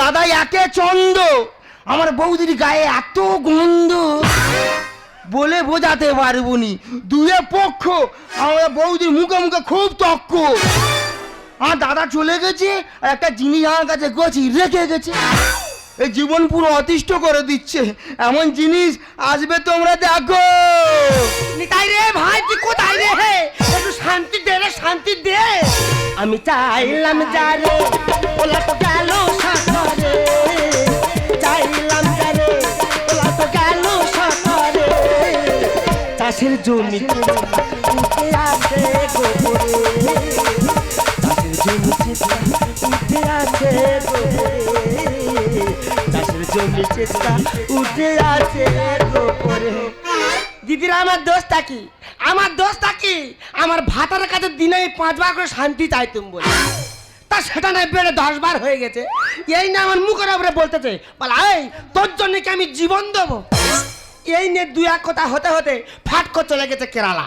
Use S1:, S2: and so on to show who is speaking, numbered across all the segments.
S1: দাদা একে চন্দ। আমার বৌদির গায়ে এত গন্ধ। বলে বোঝাতে পারব নি। দুয়ে পক্ষ, আমার বৌদির মুখে মুখে খুব তক্ক। আমার দাদা চলে গেছে, আর একটা জিনিস আমার কাছে গছি, রেখে গেছে। এই জীবন পুরো অতিষ্ঠ করে দিচ্ছে। এমন জিনিস আসবে তোমরা দেখো।
S2: নিতাই রে ভাই, তুই কোথায় রে? একটু শান্তি দে রে, শান্তি দে। আমি চাইলাম যা রে ওলা তো গেল সাঁতারে চাইলাম যা রে ওলা তো গেল সাঁতারে চাষের জমি উঠে আছে গোবরে। চাষের জমি উঠে আছে গোবরে। চেষ্টা, উঠে আছে গোবরে দিদিরা, আমার দোষটা কি? আমার দোষটা কি? আমার ভাতার কাছে দিনে পাঁচবার করে শান্তি চাইতুম বলে। তা সেটা নয়, বেড়ে দশ বার হয়ে গেছে। এই না আমার মুখের উপরে বলতেছে, বলা, এই, তোর জন্য কি আমি জীবন দেবো? এই নিয়ে দু এক কথা হতে হতে ফাট করে চলে গেছে কেরালা।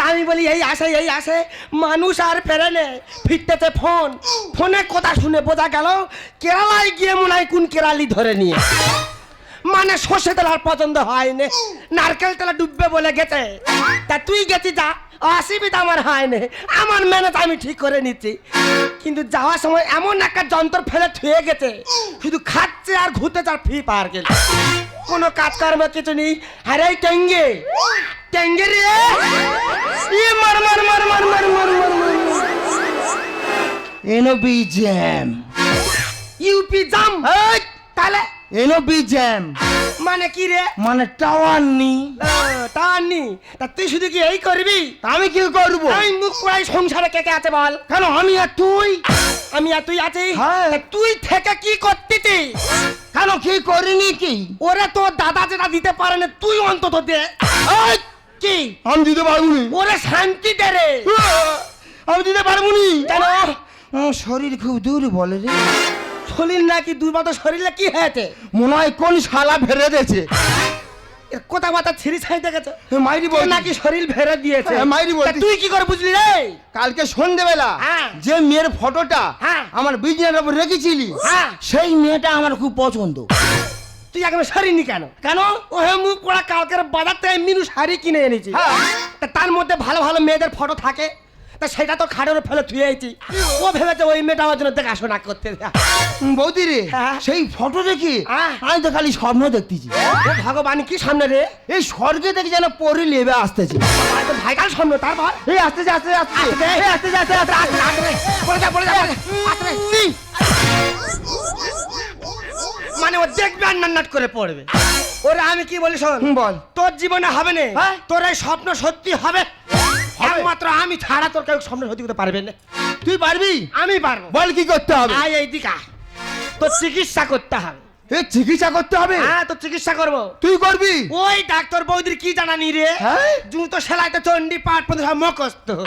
S2: তা আমি বলি, এই আসে এই আসে। মানুষ আর ফেরে নে ফিরতেছে ফোন। ফোনে কথা শুনে বোঝা গেল, কেরালায় গিয়ে মনে হয় কোন কেরালি ধরে নিয়ে মানে সর্ষে তেল আর পছন্দ হয় নে নারকেল তেলা ডুববে বলে গেছে। তা তুই গেছি যা, অসুবিধা আমার হয়নি। আমার মেহনত আমি ঠিক করে নিচ্ছি। কিন্তু যাওয়ার সময় এমন একটা যন্ত্র ফেলে থুয়ে গেছে। শুধু খাচ্ছে আর ঘুরতে আর ফি পার গেল কোনো কাজকর্ম কিছু নেই। আরে টেঙ্গে টেঙ্গে রে ই মার মার মার মার মার মার মার মার
S1: এনবি জ্যাম।
S2: ইউপি জাম। তাহলে
S1: এনবি জ্যাম।
S2: মানে কি রে?
S1: মানে টাওয়ার নি
S2: তা নি তা তুই শুধু কি এই করবি?
S1: আমি কি করব?
S2: আমি মুখ পুরাই সংসারে কে কে আছে বল?
S1: কেন আমি আর তুই?
S2: আমি আর তুই আছি?
S1: হ্যাঁ।
S2: তুই থেকে কি করতিতি?
S1: কেন কি করিনি কি?
S2: ওরে তোর দাদা যেটা দিতে পারে না তুই অন্তত দে। কি?
S1: আমি দিতে পারব নি
S2: ওরে শান্তি দে রে।
S1: আমি দিতে পারব নি
S2: কেন
S1: শরীর খুব দূর বলে রে।
S2: শরীর নাকি দুর্বল? শরীরে কি হয়েছে?
S1: মনে হয় কোন শালা ভেড়ে দিয়েছে।
S2: কথা বাতা ছিঁড়ি ছাইতে গেছে
S1: মাইরি বল
S2: নাকি শরীর ভেড়ে দিয়েছে।
S1: হ্যাঁ, মাইরি।
S2: তা তুই কি করে বুঝলি রে?
S1: কালকে সন্ধেবেলা
S2: হ্যাঁ।
S1: যে মেয়ের ফটোটা
S2: হ্যাঁ।
S1: আমার বিজনেস উপর রেখেছিলি
S2: হ্যাঁ।
S1: সেই মেয়েটা আমার খুব পছন্দ।
S2: তুই এখন সরিনি কেন?
S1: কেন?
S2: ও হে মুখ পড়া কালকের বাজার থেকে মিনু শাড়ি কিনে এনেছি।
S1: হ্যাঁ।
S2: তা তার মধ্যে ভালো ভালো মেয়েদের ফটো থাকে। তা সেটা তো খাটের ফেলে আইছি। ও ভেবেছে ওই মেয়েটা আমার জন্য দেখাশোনা করতে
S1: বৌদি রে
S2: হ্যাঁ।
S1: সেই ফটো দেখি। আমি তো খালি স্বপ্ন দেখতেছি।
S2: ও ভগবান কি সামনে রে?
S1: এই স্বর্গে দেখি যেন পরি লেবে আসতেছে।
S2: ভাইকাল সামনে তারপর?
S1: এই আসতেছে। এই আসতেছে আসতেছে আসতেছে।
S2: পড়ে যা পড়ে যা পড়ে যা। আস্তে রে। মানে ও দেখবে আর নান্নাট করে পড়বে। ওরে আমি কি বলি শোন?
S1: বল।
S2: তোর জীবনে হবে না।
S1: হ্যাঁ?
S2: তোর এই স্বপ্ন সত্যি হবে। একমাত্র আমি ছাড়া তোর কেউ স্বপ্ন সত্যি করতে পারবে না।
S1: তুই পারবি?
S2: আমি পারব।
S1: বল কি করতে হবে?
S2: আয় এই দিকা তোর চিকিৎসা করতে হবে।
S1: এ চিকিৎসা করতে হবে।
S2: হ্যাঁ তোর চিকিৎসা করব।
S1: তুই করবি?
S2: ওই ডাক্তার বৌদির কি জানানি রে?
S1: হ্যাঁ?
S2: জুতো সেলাইতে চন্ডি পাট পর্যন্ত সব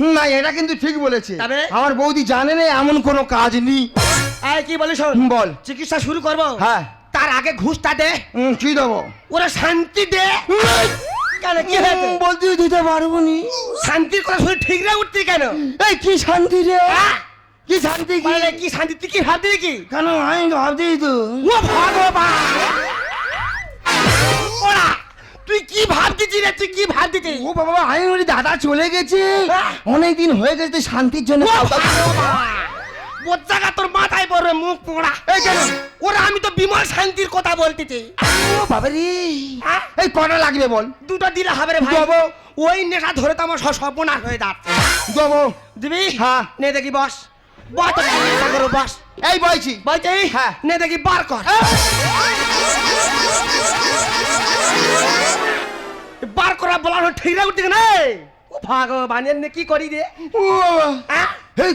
S1: হুম, না এটা কিন্তু ঠিক বলেছে।
S2: তবে?
S1: আমার বৌদি জানে না এমন কোনো কাজ নেই।
S2: আয় কি বলিস শোন?
S1: বল।
S2: চিকিৎসা শুরু করব?
S1: হ্যাঁ।
S2: তার আগে ঘুষটা দে।
S1: হুম, কি দেবো?
S2: ওরা শান্তি দে। কেন কি হয়েছে?
S1: বলতে দিতে পারব নি।
S2: শান্তির কথা শুনে ঠিক রে উঠতি কেন?
S1: এই কি শান্তি রে?
S2: আহ!
S1: কি শান্তি কি?
S2: বলে কি শান্তি? তুই কি ভাবতি কি?
S1: কেন আমি ভাবতেই তো।
S2: ও ভগবান! ওরা তুই কি ভাবতিছি রে? তুই কি ভাবতিছি
S1: ও বাবা আমি বলি দাদা চলে গেছে। অনেক দিন হয়ে গেছে তুই শান্তির জন্য। কাউকে-
S2: তোর মাথায় পড়বে মুখ পোড়া।
S1: এই কেন?
S2: ওরা আমি তো বিমল শান্তির কথা বলতেছি।
S1: ও বাবা রে।
S2: হ্যাঁ?
S1: এই কটা লাগবে বল?
S2: দুটো দিলে হবে রে ভাই। ওই নেশা ধরে তো আমার সব সর্বনাশ হয়ে যাচ্ছে।
S1: দেবো
S2: দিবি?
S1: হ্যাঁ।
S2: নে দেখি বস। বস তোকে নেশা করো বস।
S1: এই বলছি
S2: বলছি
S1: হ্যাঁ।
S2: নে দেখি বার কর। বার করা বলার ঠিক না উঠতে না ভগবান এর নে কি করি রে?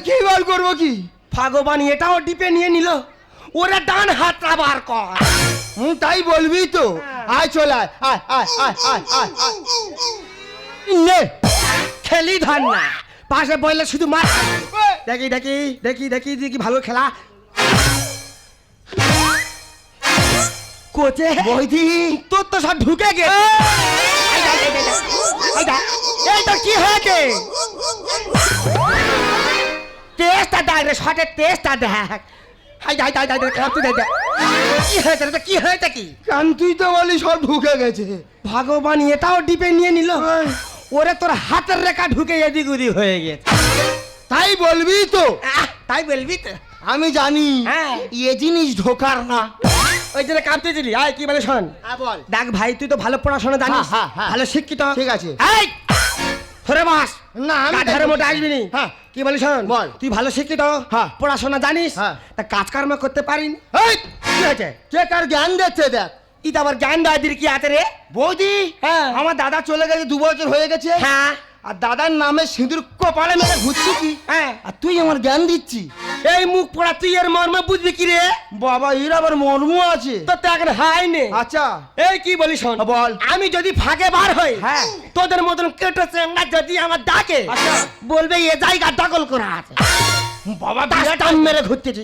S1: কি বার করব কি?
S2: ভগবান এটাও ডিপে নিয়ে নিল। ওরা ডান হাতটা বার কর।
S1: হুম তাই বলবি তো।
S2: হ্যাঁ।
S1: আয় চল আয় আয় আয় আয় আয় আয় আয়। নে।
S2: খেলি ধর না পাশে বললে শুধু মার। দেখি দেখি দেখি দেখি দেখি ভালো খেলা। কোচে?
S1: বৈদি
S2: তোর তো সব ঢুকে গেছে। এই দেখ, এই দেখ, এই তো কি হয়েছে? টেস্টটা দেখ রে শটের টেস্টটা দেখ। হাই হাই হাই হাই কাঁপতে দে দে। কি হয়েছে রে? কি হয়েছে কি?
S1: কান তুই তো বলি সব ঢুকে গেছে।
S2: ভগবান এটাও ডিপে নিয়ে নিল। ওরে তোর হাতের রেখা ঢুকে এদিক ওদিক হয়ে গেছে।
S1: তাই বলবি তো
S2: তাই বলবি তো
S1: আমি জানি
S2: হ্যাঁ।
S1: এ জিনিস ঢোকার না
S2: ওই জন্য কাঁপতে দিলি আয় কি বলে শোন দেখ ভাই তুই তো ভালো পড়াশোনা জানিস
S1: হ্যাঁ, হ্যাঁ, হ্যাঁ।
S2: ভালো শিক্ষিত
S1: ঠিক আছে।
S2: ধরে মাস
S1: না আমি দেখব।
S2: মধ্যে আসবি নি
S1: হ্যাঁ।
S2: কি বলি শোন
S1: বল।
S2: তুই ভালো শিক্ষিত
S1: হ্যাঁ।
S2: পড়াশোনা জানিস
S1: হ্যাঁ।
S2: তা কাজকর্ম করতে পারিনি কি হয়েছে
S1: কে কার জ্ঞান দিচ্ছে দেখ
S2: এটা আবার জ্ঞান দাদির কি আছে রে
S1: বৌদি
S2: হ্যাঁ।
S1: আমার দাদা চলে গেছে দু বছর হয়ে গেছে
S2: হ্যাঁ
S1: আর দাদার নামে সিঁদুর কপালে মেরে ঘুরছি কি?
S2: হ্যাঁ।
S1: আর তুই আমার জ্ঞান দিচ্ছি।
S2: এই মুখ পড়া তুই এর মর্ম বুঝবি কি রে?
S1: বাবা এর আবার মর্ম আছে।
S2: তো তো এখন হাই নে।
S1: আচ্ছা।
S2: এই কি বলি শোন?
S1: বল।
S2: আমি যদি ফাঁকে বার হই
S1: হ্যাঁ।
S2: তোদের মতন কেটে চেঙ্গা যদি আমার ডাকে
S1: আচ্ছা।
S2: বলবে এ জায়গা দখল করা আছে।
S1: বাবা বিরাট
S2: টান মেরে ঘুরতেছি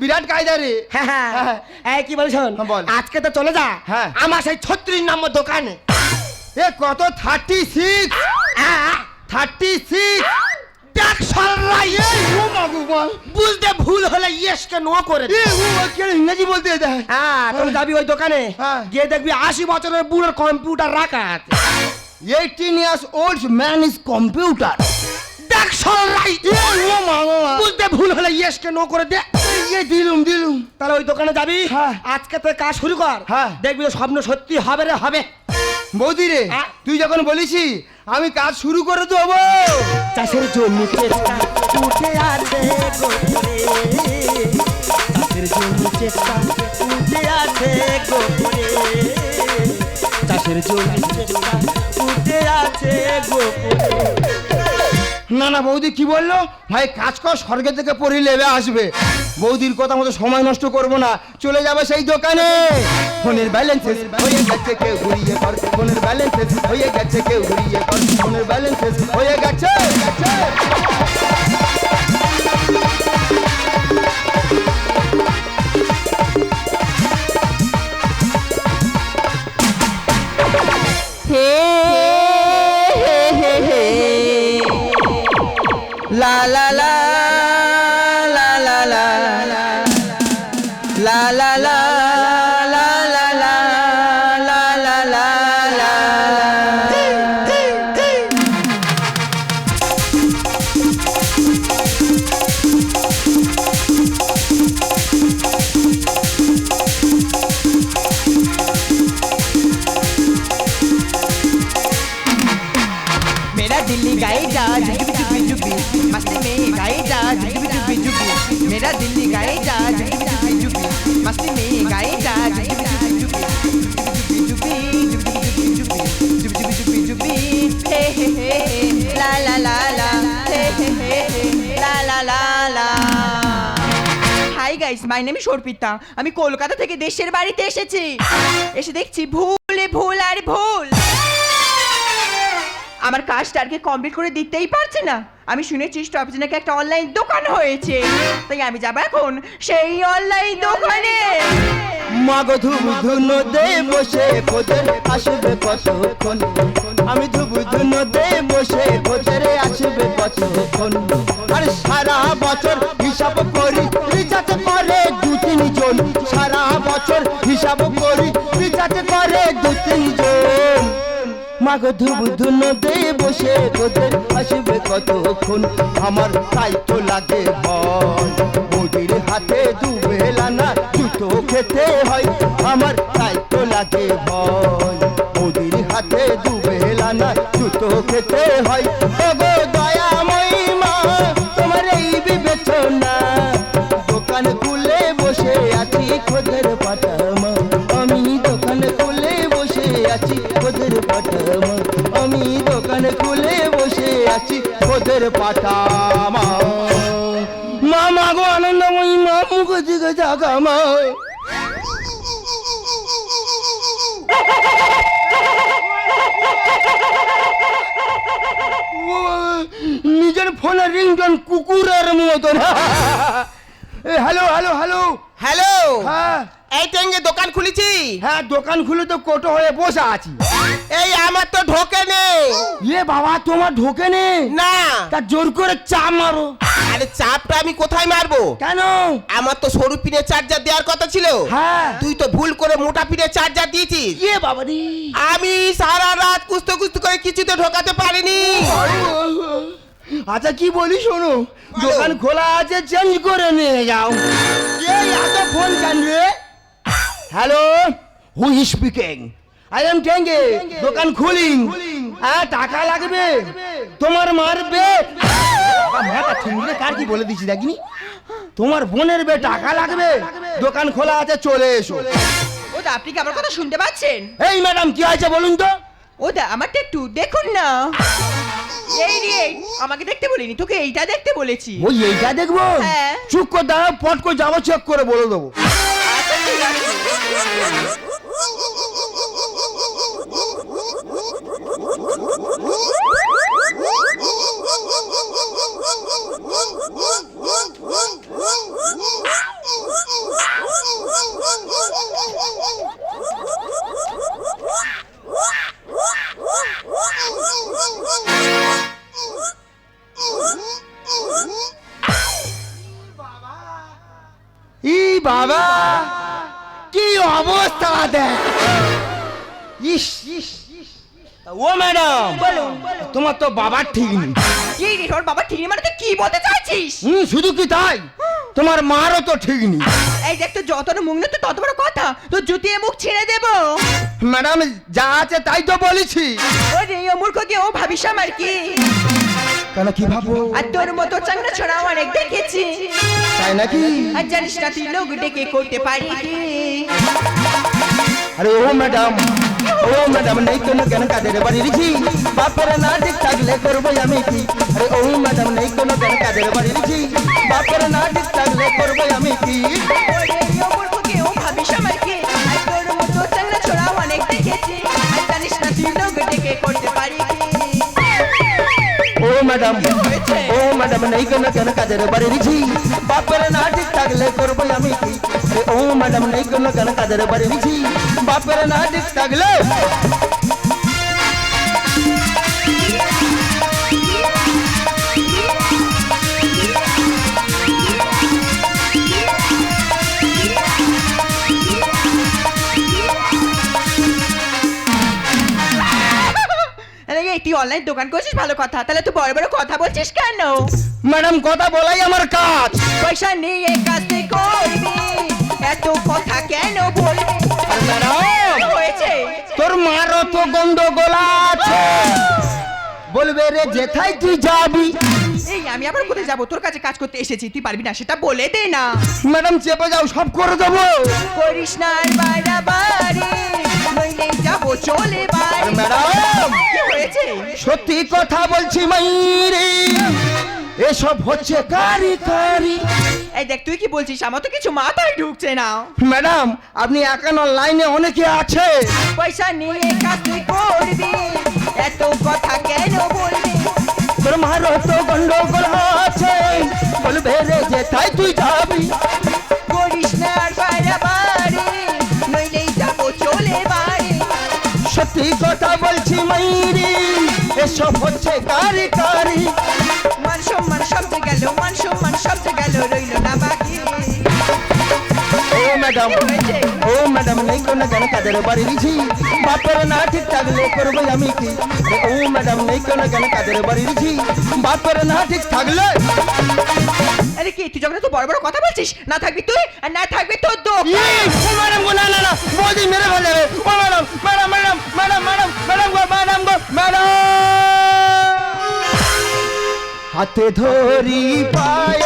S1: বিরাট কায়দা রে।
S2: হ্যাঁ হ্যাঁ।
S1: হ্যাঁ।
S2: এই কি বলি শোন?
S1: হ্যাঁ, বল।
S2: আজকে তো চলে যা।
S1: হ্যাঁ।
S2: আমার সেই ছত্রিশ নম্বর দোকানে।
S1: এ কত থার্টি সিক্স
S2: হ্যাঁ
S1: থার্টি সিক্স
S2: দেখ সরলাই বুঝতে ভুল হলে ইয়েসকে নো করে দে।
S1: ইংরেজি বলতে দেয়
S2: হ্যাঁ যাবি ওই দোকানে।
S1: হ্যাঁ।
S2: গিয়ে দেখবি আশি বছরের বুড়োর কম্পিউটার রাখা আছে।
S1: Eighteen years old man is computer
S2: দেখ সরলাই বুঝতে ভুল হলে নো করে দে।
S1: দিলুম দিলুম।
S2: তাহলে ওই দোকানে যাবি।
S1: হ্যাঁ।
S2: আজকে তো কাজ শুরু কর।
S1: হ্যাঁ।
S2: দেখবি স্বপ্ন সত্যি হবে রে হবে।
S1: বৌদি রে
S2: হ্যাঁ।
S1: তুই যখন বলিছি আমি কাজ শুরু করে দেব।
S2: চাষের জমিতে চাষের জমিতে উঠে
S1: না বৌদি, কি বলল? ভাই, কাজ কর, স্বর্গে থেকে পরি লেবে আসবে। বৌদির কথা মতো সময় নষ্ট করব না। চলে যাবে সেই দোকানে। ফোনের ব্যালেন্স হয়ে গেছে, কেউ ঘুরিয়ে কর। ফোনের ব্যালেন্স হয়ে গেছে, কেউ ঘুরিয়ে কর। ফোনের ব্যালেন্স হয়ে গেছে।
S3: গাইস মাই নেম সর্পিতা আমি কলকাতা থেকে দেশের বাড়িতে এসেছি। এসে দেখছি ভুলে, ভুল আর ভুল। আমার কাজটা আর কি কমপ্লিট করে দিতেই পারছে না। আমি শুনেছি স্টপেজে নাকি একটা অনলাইন দোকান হয়েছে। তাই আমি যাব এখন সেই অনলাইন দোকানে।
S1: মাগো ধুবু ধুনো দে বসে খোঁজের আসবে কতক্ষণ আমি ধুবু ধুনো দে বসে খোঁজের আসবে কতক্ষণ আর সারা বছর হিসাব করি, রিচার্জ করে দু তিনজন। সারা বছর হিসাব করি, রিচার্জ করে দু তিন তিনজন। মাগো ধুবু ধুনো দে বসে খোঁজের আসবে কতক্ষণ আমার তাই তো লাগে ভয়। মোদির হাতে দুবেলা না জুতো খেতে হয়, আমার তাই তো লাগে দুবেলা জুতো খেতে হয়। ওগো দয়াময়ী মা, তোমার এই বিবেচনা। দোকান খুলে বসে আছি খোঁজের পাঠামা। আমি দোকান খুলে বসে আছি খোঁজের পাঠামা। আমি দোকান খুলে বসে আছি খোঁজের পাঠামা। মা মা গো আনন্দময়ী মা, মুখ দিকে জাগা মা রিংটন কুকুরের মতন। এ, হ্যালো হ্যালো হ্যালো।
S4: হ্যালো।
S1: হ্যাঁ।
S4: এই টেঙ্গে দোকান খুলেছি।
S1: হ্যাঁ দোকান খুলে তো কোটো হয়ে বসে আছি।
S4: এই আমার তো ঢোকে নেই।
S1: ইয়ে বাবা তোমার ঢোকে নে
S4: না।
S1: তা জোর করে চা মারো।
S4: আরে চাপটা আমি কোথায় মারবো?
S1: কেন?
S4: আমার তো সরু পিনে চার্জার দেওয়ার কথা ছিল।
S1: হ্যাঁ।
S4: তুই তো ভুল করে মোটা পিনে চার্জার দিয়েছিস।
S1: ইয়ে বাবা রে।
S4: আমি সারা রাত কুস্তো কুস্তো করে কিছুতে ঢোকাতে পারিনি।
S1: আচ্ছা কি বলি শোনো? দোকান খোলা আছে চেঞ্জ করে নিয়ে যাও। এই এত ফোন কেন রে? Hello who is speaking I am Tenge দোকান খুলিং। হ্যাঁ টাকা লাগবে। তোমার মারবে। মাথা ঠিকরে কার কি বলে দিছি দেখিনি? তোমার বোনের বে টাকা লাগবে। দোকান খোলা আছে চলে এসো।
S3: ওদা আপনি কি আমার কথা শুনতে পাচ্ছেন?
S1: এই ম্যাডাম কি হয়েছে বলুন তো?
S3: ওদা আমারটা একটু দেখুন না। এই রে আমাকে দেখতে বলিনি তোকে এইটা দেখতে বলেছি।
S1: ওই এইটা দেখব?
S3: হ্যাঁ।
S1: চুপ করে দাঁড়াও পট করে যাব চেক করে বলে দেবো।
S3: আচ্ছা ঠিক আছে
S1: ই বাবা কি অবস্থা দেখ। ইস ইস। ও ম্যাডাম তোমার তো বাবার ঠিক নেই।
S3: কি রে তোর বাবা ঠিক মানে তুই কি বলতে চাইছিস?
S1: হুম শুধু কি তাই? তোমার মারও তো ঠিক নেই।
S3: এই দেখ তো যত না মুখ না তো তত বড় কথা। তো জুতিয়ে মুখ ছেড়ে দেবো।
S1: ম্যাডাম যা আছে তাই তো বলেছি।
S3: ও রে ও মূর্খ কি ও ভাবিস আমার কি?
S1: কেন কি ভাবো
S3: আর তোর মতো চাংড়া ছড়া অনেক দেখেছি।
S1: তাই নাকি?
S3: আর জানিস না তুই লোক ডেকে করতে পারি কি?
S1: আরে ও ম্যাডাম ও ম্যাডাম নেই কোনো কেন কাজের বাড়ি রেখি। বাপের না ঠিক থাকলে করব আমি কি? আরে ও ম্যাডাম নেই কোনো কেন কাজের বাড়ি রেখি। বাপের না থাকলে করব আমি কি?
S3: ও
S1: ম্যাডাম? ও ম্যাডাম নেই কোনো কেন কাজের বাড়ি রেখি বাপের না ঠিক থাকলে করব আমি কি? ও ম্যাডাম নেই কোনো কেন কাজের বাড়ি রেখি বাপের না ঠিক থাকলে
S3: অনলাইন দোকান করছিস? ভালো কথা। তাহলে তুই বড় বড় কথা বলছিস কেন?
S1: ম্যাডাম কথা বলাই আমার কাজ।
S3: পয়সা নিয়ে কাজ করবি। এত কথা কেন বলবি?
S1: তোর ম্যাডাম
S3: হয়েছে।
S1: তোর মারও তো গন্ডগোল আছে। বলবে রে যেথায় তুই যাবি?
S3: এই আমি আবার কোথায় যাব? তোর কাছে কাজ করতে এসেছি তুই পারবি না সেটা বলে দে না।
S1: ম্যাডাম চেপে যাও সব করে দেবো।
S3: করিস না আর বাড়াবাড়ি নইলে যাব চলে বাড়ি।
S1: ম্যাডাম!
S3: কি হয়েছে?
S1: সত্যি কথা বলছি মাইরে। এসব হচ্ছে কারি কারি।
S3: এই দেখ তুই কি বলছিস? আমার তো কিছু মাথায় ঢুকছে না।
S1: ম্যাডাম আপনি একান্ন লাইনে অনেকে আছে।
S3: পয়সা নিয়ে কাজ করবি। এত কথা কেন বলবি?
S1: তোর তো গন্ডগোল আছে। বলবে রে যেথায় তুই যাবি?
S3: করিস না আর বাড়াবাড়ি নইলেই যাব চলে বাড়ি।
S1: সত্যি কথা বলছি মাইরি এসব হচ্ছে কারি কারি। ম্যাডাম? ও ম্যাডাম নেই কোনো কেন কাদের বাড়ি দিছি বাপের না ঠিক থাকলে করব আমি কি ও ম্যাডাম নেই কোনো কেন কাদের বাড়ি দিছি বাপের না ঠিক থাকলে
S3: আরে কি তুই যখন তো বড় বড় কথা বলছিস না থাকবি তুই আর না থাকবি তোর
S1: ও ম্যাডাম গো না না না বৌদি মেরে ফেলে। ও madam madam madam madam madam madam গো ম্যাডাম গো ম্যাডাম হাতে ধরি পায়ে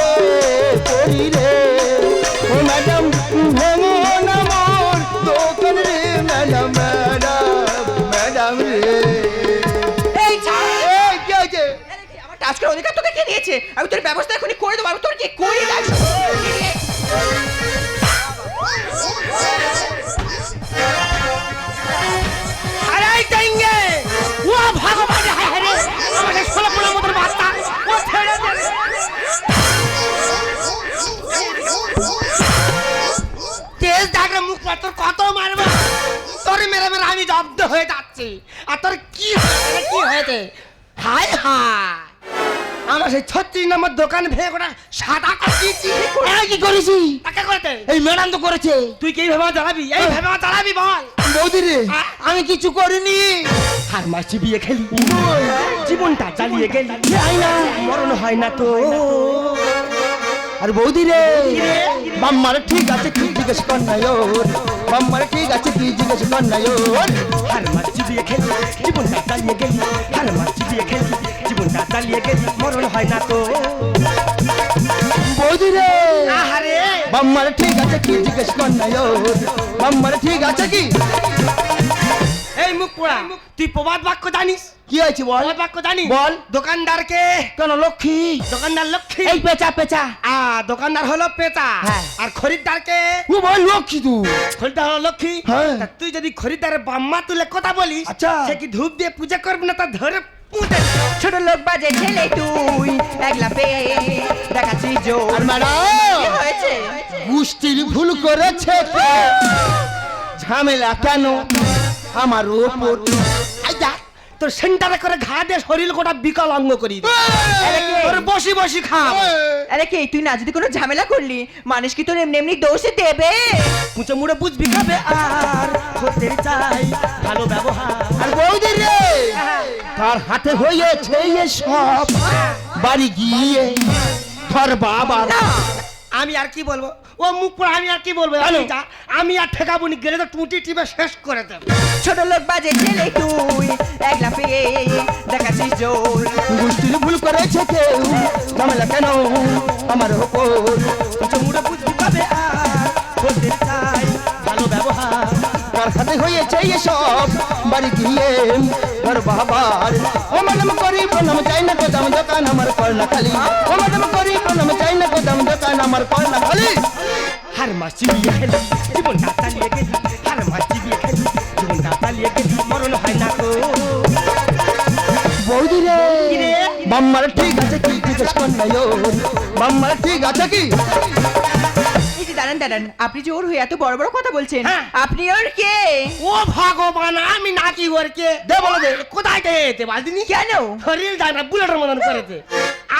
S3: দিয়েছে আমি তোর ব্যবস্থা এখনই করে দেবো। আমি তোর কি করি
S2: ছেড়ে তেজ মুখ তোর কত আমি জব্দ হয়ে যাচ্ছি। আর তোর কি কি হয়েছে? হায় হায়! আমার সেই ছত্রিশ নম্বর দোকান ভেঙে ওটা সাদা করে দিয়েছি।
S1: কি করেছি?
S2: তাকে করতে
S1: এই ম্যাডাম তো করেছে।
S2: তুই কি এইভাবে দাঁড়াবি এইভাবে আমার দাঁড়াবি বল।
S1: বৌদি রে আমি কিছু করিনি।
S2: হার মাসি বিয়ে খেলি। জীবনটা চালিয়ে গেলি।
S1: না
S2: মরণ হয় না তো।
S1: আর বৌদি রে বাম্মার ঠিক আছে কি জিজ্ঞেস কর না ওর? বাম্মার ঠিক আছে কি জিজ্ঞেস কর না ওর?
S2: হার মাসি বিয়ে খেলি। জীবনটা চালিয়ে গেলি। হার মাসি বিয়ে খেলি। জীবনটা চালিয়ে গেলি মরণ হয় না তো।
S1: বৌদি
S2: আহারে।
S1: বাম্মার ঠিক আছে কি জিজ্ঞেস কর না বাম্মার ঠিক আছে কি?
S2: এই মুখ পোড়া তুই প্রবাদ বাক্য জানিস?
S1: কি হয়েছে বল?
S2: প্রবাদ বাক্য জানিস?
S1: বল।
S2: দোকানদারকে?
S1: কেন লক্ষ্মী?
S2: দোকানদার লক্ষ্মী।
S1: এই পেঁচা পেঁচা।
S2: আ দোকানদার হলো পেতা
S1: হ্যাঁ।
S2: আর খরিদ্দারকে?
S1: ও বল লক্ষ্মী তুই
S2: খরিদ্দার হলো লক্ষ্মী।
S1: হ্যাঁ।
S2: তুই যদি খরিদ্দারের বাম্মা তুলে কথা বলিস
S1: আচ্ছা।
S2: সে কি ধূপ দিয়ে পূজা করবে না তা ধরে।
S3: ছোট লোক বাজে ছেলে তুই। একলা পেয়ে দেখাচ্ছি
S1: আর ম্যাডাম
S3: হয়েছে?
S1: গুষ্টির ভুল করেছে কে? ঝামেলা কেন? আমার ওপর।
S2: তোর সেন্টারে করে ঘা দিয়ে শরীর গোটা বিকল অঙ্গ করি দে।
S3: আরে কে?
S2: তোর বসি বসি খাম
S3: আরে কে তুই না যদি কোনো ঝামেলা করলি মানুষ কি তোর এমনি এমনি দোষে দেবে?
S2: মুচে মুড়ে বুঝবি খাবে আর চাই ভালো ব্যবহার।
S1: আর বৌদি রে! তার হাতে হয়েছে সব। বাড়ি গিয়ে ধর বাবার।
S3: না
S2: আমি আর কি বলব? ও মুখ পড়া আমি আর কি বলব? আমি আমি আর ঠেকাবো নি গেলে তো টুটি টিপে শেষ করে দেব।
S3: ছোট লোক বাজে ছেলে তুই একলা পেয়ে দেখাচ্ছিস জোর।
S1: গুষ্টির ভুল করেছে কেউ ঝামেলা কেন? আমার ওপর?
S2: মুচে মুড়ে বুঝবি
S1: হয়েছে এ সব বাড়ি গিয়ে ধর বাবার ও ম্যাডাম করি প্রণাম চাই না গোদাম দোকান আমার কর্ণা খালি। ও ম্যাডাম করি প্রণাম চাই না গোদাম দোকান আমার কর্ণা খালি।
S2: হার মাসি বিয়ে খেলি জীবনটা চালিয়ে গেলি হার মাসি বিয়ে খেলি জীবনটা চালিয়ে গেলি মরণ হয় না তো
S1: বৌদি রে। বাম্মার ঠিক আছে কি জিজ্ঞেস কর না বাম্মার ঠিক আছে কি?
S3: এই যে দাঁড়ান দাঁড়ান। আপনি যে ওর হয়ে এত বড় বড় কথা বলছেন
S2: হ্যাঁ।
S3: আপনি ওর কে?
S2: ও ভগবান আমি নাকি ওরকে
S1: দে বলো দে।
S2: কোথায়
S3: কেন?
S2: শরীর না বুলেটের মতন করেছে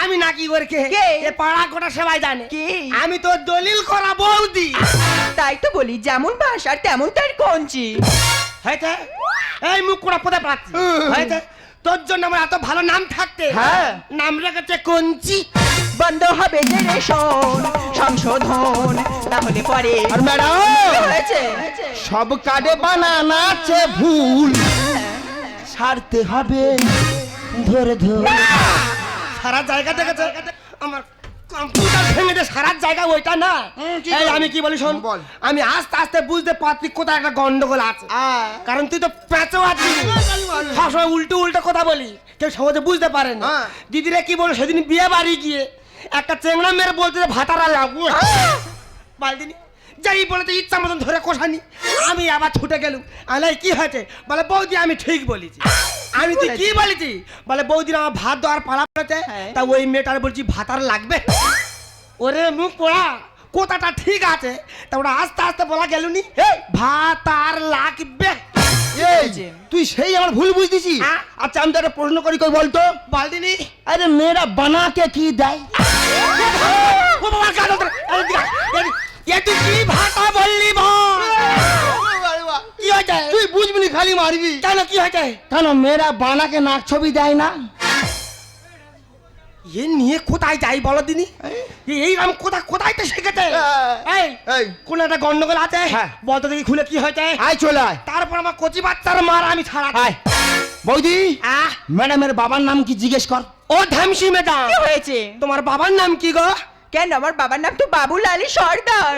S2: আমি নাকি ওরকে
S3: কে?
S2: এ পাড়া গোটা সবাই জানে।
S3: কে?
S2: আমি তো দলিল করা বৌদি।
S3: তাই তো বলি যেমন ভাষার তেমন তার কঞ্চি।
S2: হয়েছে? এই মুখ কোড়া পোদা পাচ্ছি। হয়েছে? তোর জন্য আমার এত ভালো নাম থাকতে।
S1: হ্যাঁ।
S2: নাম রেখেছে কঞ্চি।
S3: বন্ধ হবে যে রেশন সংশোধন তাহলে পরে
S1: আর ম্যাডাম
S3: হয়েছে।
S1: সব কার্ডে বানানো আছে ভুল। সারতে হবে ধরে ধরে।
S2: সারা জায়গা থেকে আমার কম্পিউটার ভেঙে যে সারা জায়গা ওইটা না। এই আমি কি বলি শোন
S1: বল।
S2: আমি আস্তে আস্তে বুঝতে পারছি কোথায় একটা গন্ডগোল আছে। কারণ তুই তো পেঁচো আছিস। সবসময় উল্টো উল্টো কথা বলি কেউ সহজে বুঝতে পারে না।
S1: হ্যাঁ।
S2: দিদিরা কি বলো সেদিন বিয়ে বাড়ি গিয়ে একটা চেংড়া মেরে বলতে ভাতারা লাগু বালদিনি যাই বলেছে ইচ্ছা মতন ধরে কষানি। আমি আবার ছুটে গেলুম। আলাই কি হয়েছে? বলে বৌদি আমি ঠিক বলেছি। আমি তুই কি বলেছি? বলে বৌদির আমার ভাত দেওয়ার পাড়া পড়েছে।
S3: হ্যাঁ।
S2: তা ওই মেয়েটার বলছি ভাত আর লাগবে? ওরে মুখ পোড়া। কোথাটা ঠিক আছে। তা ওটা আস্তে আস্তে বলা গেলুনি ভাত আর লাগবে।
S1: তুই সেই আমার ভুল বুঝতেছি
S2: হ্যাঁ।
S1: আচ্ছা আমি তো একটা প্রশ্ন করি কই বলতো?
S2: বালদিনি।
S1: আরে মেয়েরা বানাকে কি দেয়?
S2: ও বাবা কালো তোর আরে দিগা এ তুই কি ভাষা বললি কি হয়েছে?
S1: তুই বুঝবি খালি মারবি।
S2: কেন কি হয়েছে?
S1: কেন মেয়েরা বানাকে নাক ছবি দেয় না?
S2: এ নিয়ে কোথায় যাই বলো দিনি? এই? কোথায় কোথায় তো শিখেছে? এই
S1: এই।
S2: কোন একটা গন্ডগোল আছে?
S1: হ্যাঁ।
S2: বলতো দেখি খুলে কি হয়েছে?
S1: আয় চলে আয়।
S2: তারপর আমার কচি বাচ্চার মার আমি ছাড়া
S1: আয়। বৌদি
S2: আহ
S1: ম্যাডামের বাবার নাম কি জিজ্ঞেস কর।
S2: ও ধামসি ম্যাডাম।
S3: হয়েছে?
S2: তোমার বাবার নাম কি গো?
S3: কেন? আমার বাবার নাম তো বাবুল আলী সর্দার।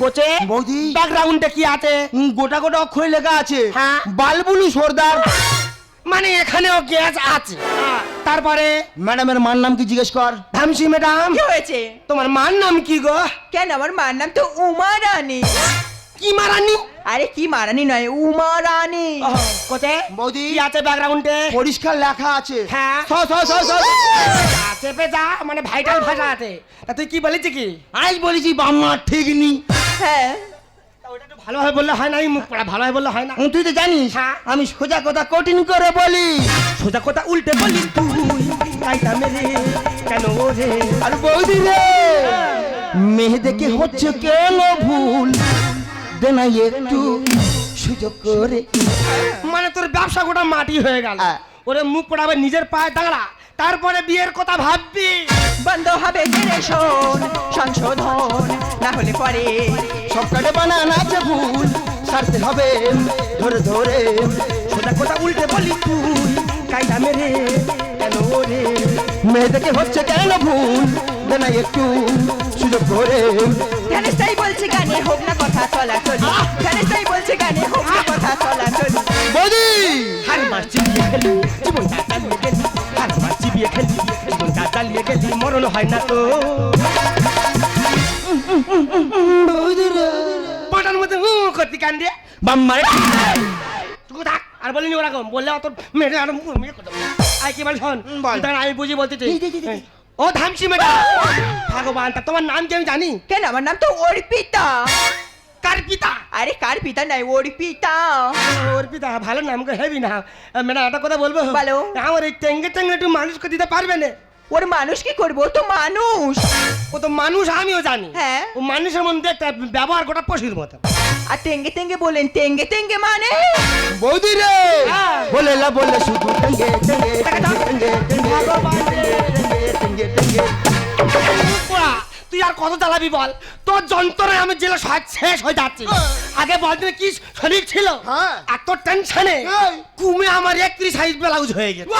S2: কোচে
S1: বৌদি।
S2: ব্যাকগ্রাউন্ডে কি আছে?
S1: উম, গোটা গোটা অক্ষরে লেখা আছে।
S2: হ্যাঁ।
S1: বালবুলু সর্দার।
S2: মানে এখানেও গ্যাস আছে। তারপরে?
S1: ম্যাডামের মার নাম কি জিজ্ঞেস কর।
S2: ধামসি ম্যাডাম।
S3: কি হয়েছে?
S2: তোমার মার নাম কি গো?
S3: কেন? আমার মার নাম তো উমা রানী
S2: কি মারানি?
S3: আরে কি মারানি নয় উমা রানী
S2: কোচে
S1: বৌদি।
S2: কি আছে ব্যাকগ্রাউন্ডে
S1: পরিষ্কার লেখা আছে।
S2: হ্যাঁ।
S1: স, স, স, স।
S2: চেপে যা মানে ভাইটাল ভাষা আছে। তা তুই কি বলেছি কি?
S1: আজ বলেছি বাম্মা ঠিক নি।
S3: হ্যাঁ।
S2: তা ওটা একটু ভালোভাবে বললে হয় না মুখ পড়া ভালোভাবে বললে হয় না।
S1: তুই তো জানিস
S2: হ্যাঁ।
S1: আমি সোজা কথা কঠিন করে বলি।
S2: সোজা কথা উল্টে বলিস তুই কাইটা মেরে কেন রে
S1: আর বৌদি রে! মেয়ে দেখে হচ্ছে কেন ভুল? দেনা একটু সুযোগ করে
S2: মানে তোর ব্যবসা গোটা মাটি হয়ে গেল।
S1: হ্যাঁ।
S2: ওরে মুখ পড়াবে নিজের পায়ে দাঁড়া। তারপরে বিয়ের কথা ভাববি।
S3: বন্ধ হবে জেনারেশন সংশোধন না হলে পরে।
S1: সব কাটে বানান আছে ভুল সারতে হবে ধরে ধরে।
S2: সোজা কথা উল্টে বলি তুই কাইটা মেরে কেন রে?
S1: মেয়ে দেখে হচ্ছে কেন ভুল? দেনা একটু সুযোগ করে।
S3: ধ্যানেশটাই বলছে গানে হোক না কথা চলা চলি। ধ্যানেশটাই বলছে গানে হোক না কথা চলা চলি।
S1: বৌদি!
S2: হার মার চিবিয়ে খেলি জীবনটা চালিয়ে গেলি। হার মার চিবিয়ে খেলি জীবনটা চালিয়ে গেলি মরণ হয় না তো। পাটার মধ্যে হু করতি কান্দে
S1: বাম্মারে
S2: তুই থাক আর বলিনি ওরকম বললে অত মেরে আর মেরে কথা আই কি বল শোন আমি বুঝি বলতে চাই। ও ধামসি মেটা ভগবান তা তোমার নাম কি আমি জানি?
S3: কেন? আমার নাম তো অর্পিতা।
S2: কার পিতা
S3: আরে কার পিতা নাই অর্পিতা
S2: ওর পিতা ভালো নাম করে হেবি না ম্যাডাম একটা কথা বলব?
S3: বলো।
S2: আমার এই টেঙ্গে টেঙ্গে একটু মানুষকে দিতে পারবে না?
S3: ওর মানুষ কি করব? ও তো মানুষ।
S2: ও তো মানুষ আমিও জানি।
S3: হ্যাঁ।
S2: ও মানুষের মধ্যে একটা ব্যবহার গোটা পশুর মতো।
S3: আর টেঙ্গে টেঙ্গে বলেন টেঙ্গে টেঙ্গে মানে?
S1: বৌদি রে!
S2: হ্যাঁ।
S1: বলে শুধু টেঙ্গে টেঙ্গে টেঙ্গে টেঙ্গে। টেঙ্গে টেঙ্গে টেঙ্গে
S2: তুই আর কত জ্বালাবি বল? তোর যন্ত্রণায় আমি জেলে শেষ হয়ে যাচ্ছি। আগে বল দিনে কি শরীর ছিল?
S1: হ্যাঁ।
S2: এত টেনশনে
S1: এই।
S2: কুমে আমার একত্রিশ সাইজ ব্লাউজ হয়ে গেছে।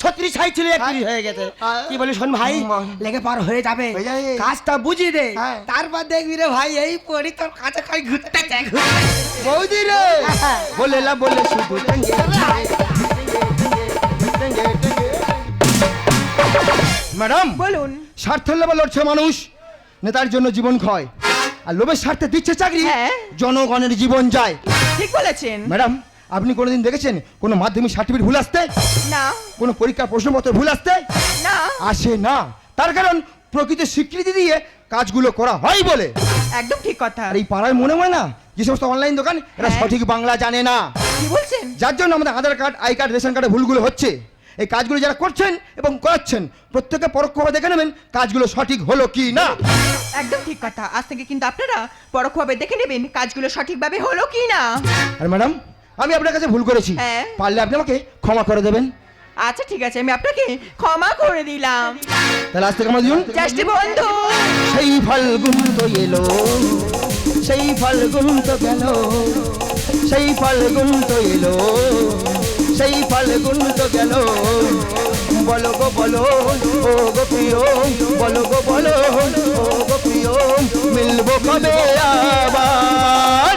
S2: ছত্রিশ সাইজ ছিল একত্রিশ হয়ে। গেছে।
S1: হ্যাঁ।
S2: কি বলি শোন ভাই লেগে পার হয়ে যাবে।
S1: হয়ে।
S2: কাজটা বুঝিয়ে দে।
S1: হ্যাঁ।
S2: তারপর দেখবি রে ভাই এই পরি তোর কাছে খাই ঘুরতে
S1: বৌদি রে! বলে বলে শুধু। ম্যাডাম
S3: বলুন।
S1: স্বার্থের লোভে লড়ছে মানুষ নেতার জন্য জীবন ক্ষয় আর লোভের স্বার্থে দিচ্ছে চাকরি
S3: হ্যাঁ।
S1: জনগণের জীবন যায়।
S3: ঠিক বলেছেন।
S1: ম্যাডাম আপনি কোনোদিন দেখেছেন কোনো মাধ্যমিক সার্টিফিকেট ভুল আসতে?
S3: না।
S1: কোনো পরীক্ষার প্রশ্নপত্র ভুল আসতে?
S3: না।
S1: আসে না। তার কারণ প্রকৃত স্বীকৃতি দিয়ে কাজগুলো করা হয় বলে।
S3: একদম ঠিক কথা।
S1: আর এই পাড়ায় মনে হয় না যে সমস্ত অনলাইন দোকান এরা
S3: হ্যাঁ।
S1: সঠিক বাংলা জানে না।
S3: কি বলছেন?
S1: যার জন্য আমাদের Aadhaar card I card ration কার্ডে ভুলগুলো হচ্ছে। এই কাজগুলো যারা করছেন এবং করাচ্ছেন প্রত্যেকে পরোক্ষভাবে দেখে নেবেন কাজগুলো সঠিক হলো কি না।
S3: একদম ঠিক কথা। আজ থেকে কিন্তু আপনারা পরোক্ষভাবে দেখে নেবেন কাজগুলো সঠিকভাবে হলো কি না।
S1: আর ম্যাডাম আমি আপনার কাছে ভুল করেছি।
S3: হ্যাঁ।
S1: পারলে আপনি আমাকে ক্ষমা করে দেবেন।
S3: আচ্ছা ঠিক আছে আমি আপনাকে ক্ষমা করে দিলাম।
S1: তাহলে আজ থেকে আমার দুজন
S3: জাস্টি বন্ধু।
S1: সেই ফাল্গুন তো এলো সেই ফাল্গুন তো গেল সেই ফাল্গুন তো এলো। সেই ফাল্গুন তো গেল। বলো গো, বলো, ও গো প্রিয়, বলো গো, বলো, ও গো প্রিয়, মিলবো কবে আবার?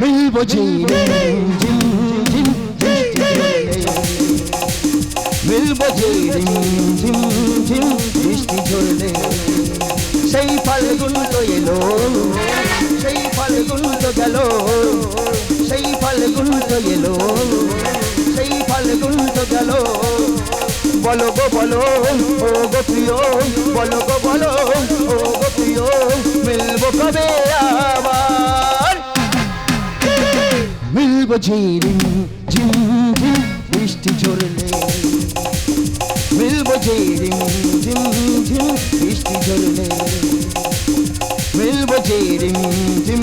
S1: মিলবো মিলবো ঝিম ঝিম, বৃষ্টি ঝরলে। সেই ফাল্গুন তো এলো, সেই ফাল্গুন তো গেল। সেই ফাল্গুন তো এলো, সেই ফাল্গুন তো গেল। বলো গো, বলো, ও গো প্রিয়, বলো গো, বলো, ও গো প্রিয়, মিলবো কবে আবার? মিলবো ঝিম ঝিম ঝিম বৃষ্টি ঝরলে। মিলবো ঝিম ঝিম ঝিম বৃষ্টি ঝরলে। মিলবো ঝিম ঝিম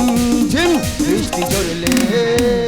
S1: ঝিম বৃষ্টি ঝরলে। Yeah.